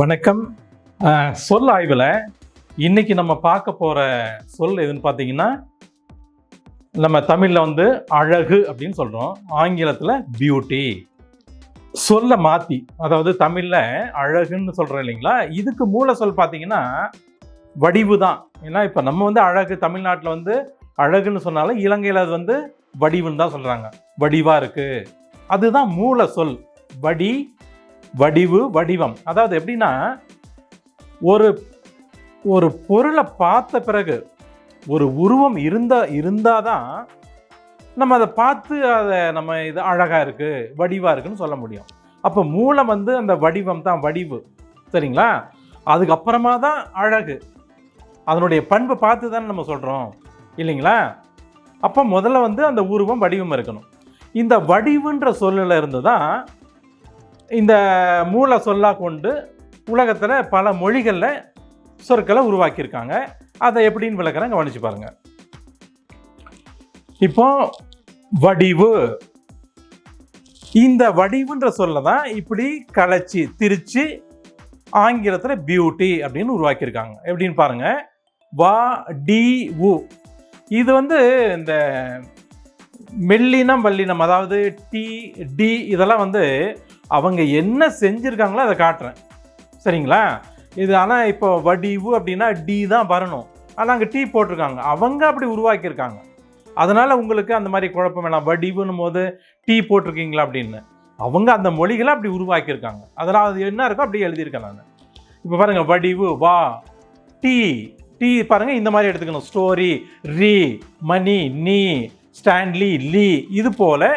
வணக்கம். சொல் ஆய்வில். இன்றைக்கி நம்ம பார்க்க போகிற சொல் எதுன்னு பார்த்தீங்கன்னா நம்ம தமிழில் வந்து அழகு அப்படின்னு சொல்கிறோம் ஆங்கிலத்தில் பியூட்டி சொல்ல மாற்றி அதாவது தமிழில் அழகுன்னு சொல்கிறோம் இல்லைங்களா? இதுக்கு மூல சொல் பார்த்தீங்கன்னா வடிவு தான். ஏன்னா இப்போ நம்ம வந்து அழகு தமிழ்நாட்டில் வந்து அழகுன்னு சொன்னாலும் இலங்கையில் அது வந்து வடிவுன்னு தான் சொல்கிறாங்க வடிவாக இருக்குது அதுதான் மூல சொல். வடி வடிவு வடிவம். அதாவது எப்படின்னா ஒரு ஒரு பொருளை பார்த்த பிறகு ஒரு உருவம் இருந்தா தான் நம்ம அதை பார்த்து அதை நம்ம இது அழகாக இருக்குது வடிவாக இருக்குன்னு சொல்ல முடியும். அப்போ மூலம் வந்து அந்த வடிவம் தான் வடிவு. சரிங்களா? அதுக்கப்புறமா தான் அழகு. அதனுடைய பண்பை பார்த்து தானே நம்ம சொல்கிறோம் இல்லைங்களா? அப்போ முதல்ல வந்து அந்த உருவம் வடிவம் இருக்கணும். இந்த வடிவுன்ற சொல்லில் இருந்து தான் இந்த மூல சொல்லாக கொண்டு உலகத்தில் பல மொழிகளில் சொற்களை உருவாக்கியிருக்காங்க. அதை எப்படின்னு விளக்குறேன் கவனிச்சு பாருங்க. இப்போ வடிவு. இந்த வடிவுன்ற சொல்ல தான் இப்படி கலைச்சி திரிச்சு ஆங்கிலத்தில் பியூட்டி அப்படின்னு உருவாக்கியிருக்காங்க. எப்படின்னு பாருங்க. வா டி உ இது வந்து இந்த மெல்லினம் வல்லினம் அதாவது டி டி இதெல்லாம் வந்து அவங்க என்ன செஞ்சுருக்காங்களோ அதை காட்டுறேன். சரிங்களா? இது ஆனால் இப்போ வடிவு அப்படின்னா டி தான் வரணும். ஆனால் அங்கே டீ போட்டிருக்காங்க. அவங்க அப்படி உருவாக்கியிருக்காங்க. அதனால் உங்களுக்கு அந்த மாதிரி குழப்பம் வேணாம். வடிவுன்னும் போது டீ போட்டிருக்கீங்களா அப்படின்னு. அவங்க அந்த மொழிகளை அப்படி உருவாக்கியிருக்காங்க. அதனால் அது என்ன இருக்கோ அப்படி எழுதியிருக்கேன் நான். இப்போ பாருங்கள் வடிவு வா டீ டீ பாருங்கள் இந்த மாதிரி எடுத்துக்கணும். ஸ்டோரி ரீ மணி நீ ஸ்டான்லி லீ இது போல்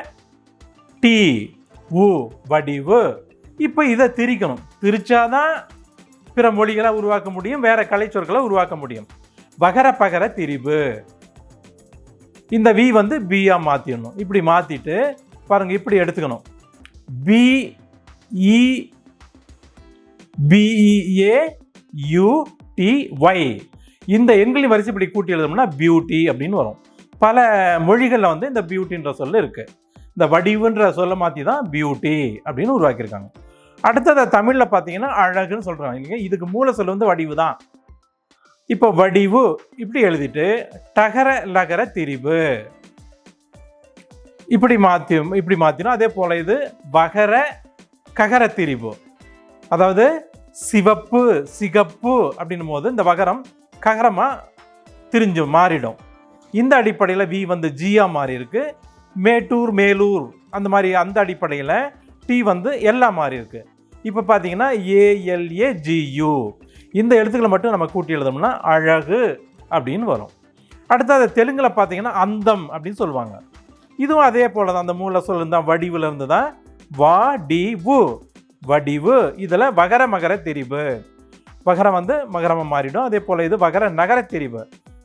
டீ உ வடிவு. இப்போ இதை திரிக்கணும். திரிச்சாதான் பிற மொழிகளை உருவாக்க முடியும் வேற கலைச்சொற்களை உருவாக்க முடியும். பகர பகர திரிவு இந்த வி வந்து பியாக மாற்றிடணும் இப்படி மாற்றிட்டு பாருங்க இப்படி எடுத்துக்கணும். பி இ பிஇஏ யூடிஒய் இந்த எண்களின் வரிசை இப்படி கூட்டி எழுதணும்னா பியூட்டி அப்படின்னு வரும். பல மொழிகளில் வந்து இந்த பியூட்டின்ற சொல்ல இருக்குது இந்த வடிவுன்ற சொல்ல மாற்றி தான் பியூட்டி அப்படின்னு உருவாக்கியிருக்காங்க. அடுத்தது தமிழில் பார்த்தீங்கன்னா அழகுன்னு சொல்கிறாங்க இல்லைங்க இதுக்கு மூல சொல் வந்து வடிவு தான் இப்போ வடிவு இப்படி எழுதிட்டு டகர லகர திரிவு இப்படி மாற்றி இப்படி மாற்றினோம் அதே போல் இது வகர ககர திரிவு அதாவது சிவப்பு சிகப்பு அப்படின்னும் போது இந்த வகரம் ககரமாக திரிஞ்சு மாறிடும். இந்த அடிப்படையில் வி வந்து ஜியா மாறி இருக்குது மேட்டூர் மேலூர் அந்த மாதிரி அந்த அடிப்படையில் டி வந்து எல்லா மாறி இருக்கு. இப்போ பார்த்தீங்கன்னா ஏஎல்ஏ ஜியு இந்த எழுத்துக்களை மட்டும் நம்ம கூட்டி எழுதோம்னா அழகு அப்படின்னு வரும். அடுத்தது தெலுங்கில் பார்த்தீங்கன்னா அந்தம் அப்படின்னு சொல்லுவாங்க. இதுவும் அதே போல தான் அந்த மூல சொல்லு தான் வடிவில் இருந்து தான் வா டி வு வடிவு இதில் வகர மகர தெரிவு. வகரம் வந்து மகரமாக மாறிடும். அதே போல் இது வகர நகர தெரிவு.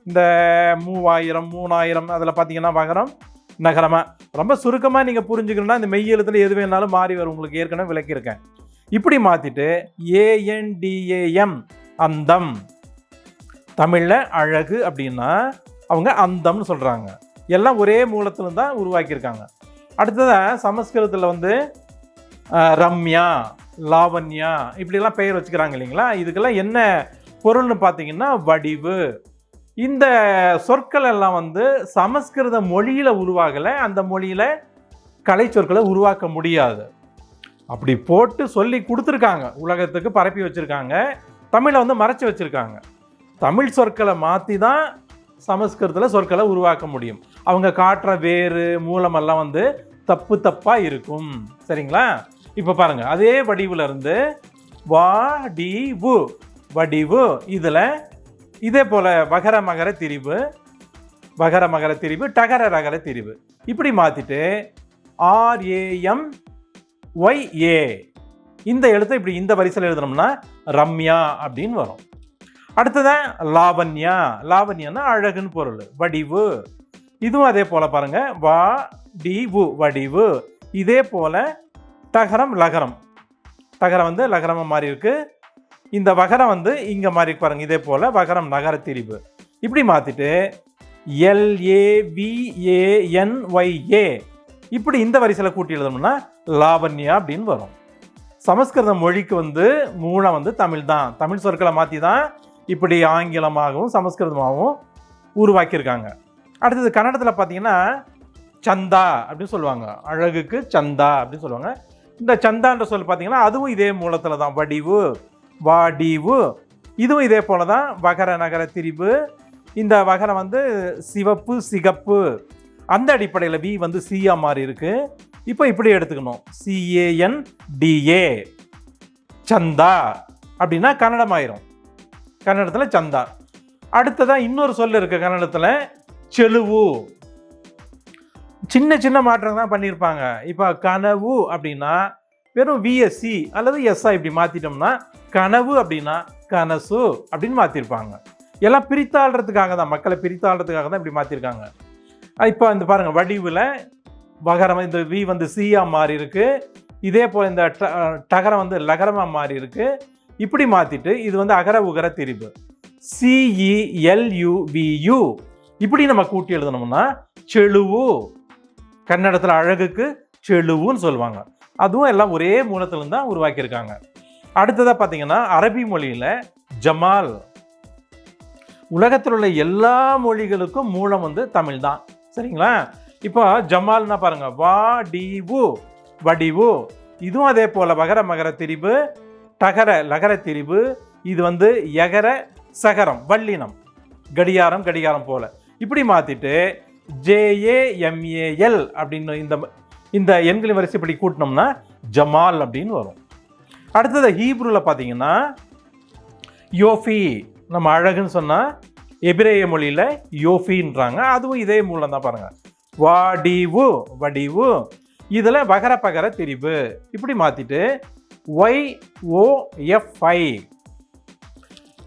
இந்த மூவாயிரம் மூணாயிரம் அதில் பார்த்தீங்கன்னா வகரம் நகரமாக ரொம்ப சுருக்கமாக நீங்கள் புரிஞ்சுக்கணும்னா இந்த மெய் எழுத்துல எது வேணாலும் மாறி வரும். உங்களுக்கு ஏற்கனவே விளக்கியிருக்கேன். இப்படி மாற்றிட்டு ஏஎன்டிஏஎம் அந்தம். தமிழில் அழகு அப்படின்னா அவங்க அந்தம்னு சொல்கிறாங்க எல்லாம் ஒரே மூலத்துல தான் உருவாக்கியிருக்காங்க. அடுத்ததாக சமஸ்கிருதத்தில் வந்து ரம்யா லாவண்யா இப்படிலாம் பெயர் வச்சுக்கிறாங்க இல்லைங்களா? இதுக்கெல்லாம் என்ன பொருள்னு பார்த்தீங்கன்னா வடிவு. இந்த சொற்கள் எல்லாம் வந்து சமஸ்கிருத மொழியில் உருவாகலை அந்த மொழியில் கலை சொற்களை உருவாக்க முடியாது. அப்படி போட்டு சொல்லி கொடுத்துருக்காங்க. உலகத்துக்கு பரப்பி வச்சுருக்காங்க. தமிழை வந்து மறைச்சு வச்சுருக்காங்க. தமிழ் சொற்களை மாற்றி தான் சமஸ்கிருதத்தில் சொற்களை உருவாக்க முடியும். அவங்க காட்டுற வேறு மூலமெல்லாம் வந்து தப்பு தப்பாக இருக்கும். சரிங்களா? இப்போ பாருங்கள் அதே வடிவில் இருந்து வா டி வு வடிவு. இதில் இதே போல் வகர மகர திரிவு வகர மகர திரிவு டகர ரகர திரிவு இப்படி மாற்றிட்டு ஆர்ஏஎம் ஒய் ஏ இந்த எழுத்தை இப்படி இந்த வரிசையில் எழுதணும்னா ரம்யா அப்படின்னு வரும். அடுத்ததான் லாவண்யா. லாவண்யன்னா அழகுன்னு பொருள் வடிவு. இதுவும் அதே போல் பாருங்கள் வா டி வடிவு. இதே போல் தகரம் லகரம். தகரம் வந்து லகரமாக மாறி இருக்குது இந்த வகரம் வந்து இங்கே மாதிரி பாருங்கள் இதே போல் வகரம் நகர திரிவு இப்படி மாற்றிட்டு எல்ஏவிஏஎன்ஒய்ஏ இப்படி இந்த வரிசையில் கூட்டி எழுதணும்னா லாவண்யா அப்படின்னு வரும். சமஸ்கிருத மொழிக்கு வந்து மூலம் வந்து தமிழ் தான். தமிழ் சொற்களை மாற்றி தான் இப்படி ஆங்கிலமாகவும் சமஸ்கிருதமாகவும் உருவாக்கியிருக்காங்க. அடுத்தது கன்னடத்தில் பார்த்தீங்கன்னா சந்தா அப்படின்னு சொல்லுவாங்க. அழகுக்கு சந்தா அப்படின்னு சொல்லுவாங்க. இந்த சந்தான்ற சொல் பார்த்தீங்கன்னா அதுவும் இதே மூலத்தில் தான். வடிவு வாடிவு. இதுவும் இதே போல தான் வகர நகர திரிவு இந்த வகரம் வந்து சிவப்பு சிகப்பு. அந்த அடிப்படையில் வி வந்து சியா மாறி இருக்கு. இப்போ இப்படி எடுத்துக்கணும். சிஏஎன் டிஏ சந்தா. அப்படின்னா கன்னடம் ஆயிரும் கன்னடத்தில் சந்தா. அடுத்ததான் இன்னொரு சொல் இருக்குது கன்னடத்தில். செலுவு சின்ன சின்ன மாற்றம் தான் பண்ணியிருப்பாங்க. இப்போ கனவு அப்படின்னா வெறும் விஎஸ்சி அல்லது எஸ்ஐ இப்படி மாற்றிட்டோம்னா கனவு அப்படின்னா கனசு அப்படின்னு மாற்றிருப்பாங்க எல்லாம் பிரித்தாள்றதுக்காக தான் மக்களை பிரித்தாள்றதுக்காக தான் இப்படி மாற்றிருக்காங்க இப்போ இந்த பாருங்கள் வடிவில் வகரம் இந்த வி வந்து சியாக மாறி இருக்கு. இதே போல் இந்த டகரம் வந்து லகரமாக மாறி இருக்கு. இப்படி மாற்றிட்டு இது வந்து அகர உகர திரிபு. சிஇஎல்யூவியு e, இப்படி நம்ம கூட்டி எழுதணும்னா செழுவு. கன்னடத்தில் அழகுக்கு செழுவுன்னு சொல்லுவாங்க. அதுவும் எல்லாம் ஒரே மூலத்திலிருந்து தான் உருவாக்கியிருக்காங்க. அடுத்ததாக பார்த்தீங்கன்னா அரபி மொழியில் ஜமால். உலகத்தில் உள்ள எல்லா மொழிகளுக்கும் மூலம் வந்து தமிழ் தான். சரிங்களா? இப்போ ஜமால்னா பாருங்க வா டிவு வடிவு இதுவும் அதே போல் வகர மகர திரிபு டகர லகர திரிபு. இது வந்து எகர சகரம் வல்லினம் கடியாரம் கடிகாரம் போல். இப்படி மாற்றிட்டு ஜேஏஎம்ஏஎல் அப்படின்னு இந்த இந்த எண்களின் வரிசை இப்படி கூட்டினோம்னா ஜமால் அப்படின்னு வரும். அடுத்தது ஹீப்ரூவில் பார்த்தீங்கன்னா யோஃபி நம்ம அழகுன்னு சொன்னால் எபிரேய மொழியில் யோஃபின்றாங்க. அதுவும் இதே மூலம் தான் பாருங்கள் வாடிவு வடிவு இதில் வகர பகர திரிபு. இப்படி மாற்றிட்டு ஒய் ஓ எஃப்ஐ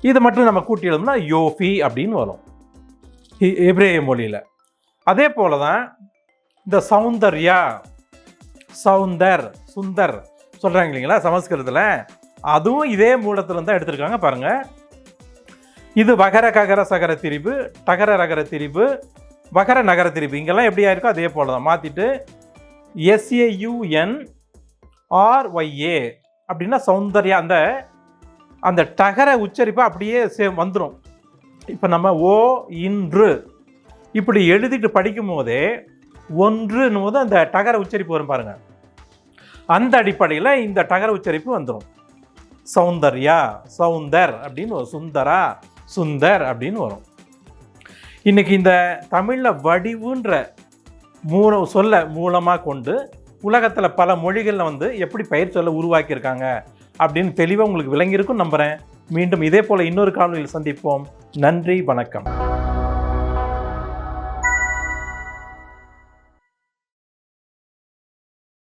இது மட்டும் நம்ம கூட்டி எழுதுனா யோஃபி அப்படின்னு வரும். ஹி- எபிரேய மொழியில். அதே போல தான் இந்த சௌந்தர்யா சௌந்தர் சுந்தர் சொல்கிறாங்க இல்லைங்களா சமஸ்கிருதத்தில்? அதுவும் இதே மூலத்துல தான் எடுத்திருக்காங்க பாருங்கள் இது வகர ககர சகர திரிபு டகர ரகர திரிபு வகர நகர திரிபு. இங்கெல்லாம் எப்படி ஆயிருக்கோ அதே போல் தான் மாற்றிட்டு எஸ்ஏயூஎன் ஆர்ஒய்ஏ அப்படின்னா சௌந்தர்யா அந்த அந்த டகர உச்சரிப்பு அப்படியே சே வந்துடும் இப்போ நம்ம ஓ இன்று இப்படி எழுதிட்டு படிக்கும் போதே ஒன்றுன்னும் போது அந்த டகர உச்சரிப்பு வரும் பாருங்கள் அந்த அடிப்படையில் இந்த டகர உச்சரிப்பு வந்துடும் சௌந்தர்யா சௌந்தர் அப்படின்னு வரும். சுந்தரா சுந்தர் அப்படின்னு வரும். இன்றைக்கி இந்த தமிழில் வடிவுன்ற மூல சொல்ல மூலமாக கொண்டு உலகத்தில் பல மொழிகளில் வந்து எப்படி பெயர் சொல்ல உருவாக்கியிருக்காங்க அப்படின்னு தெளிவாக உங்களுக்கு விளங்கியிருக்கும் நம்புகிறேன் மீண்டும் இதே போல் இன்னொரு காணொலியில் சந்திப்போம். நன்றி வணக்கம்.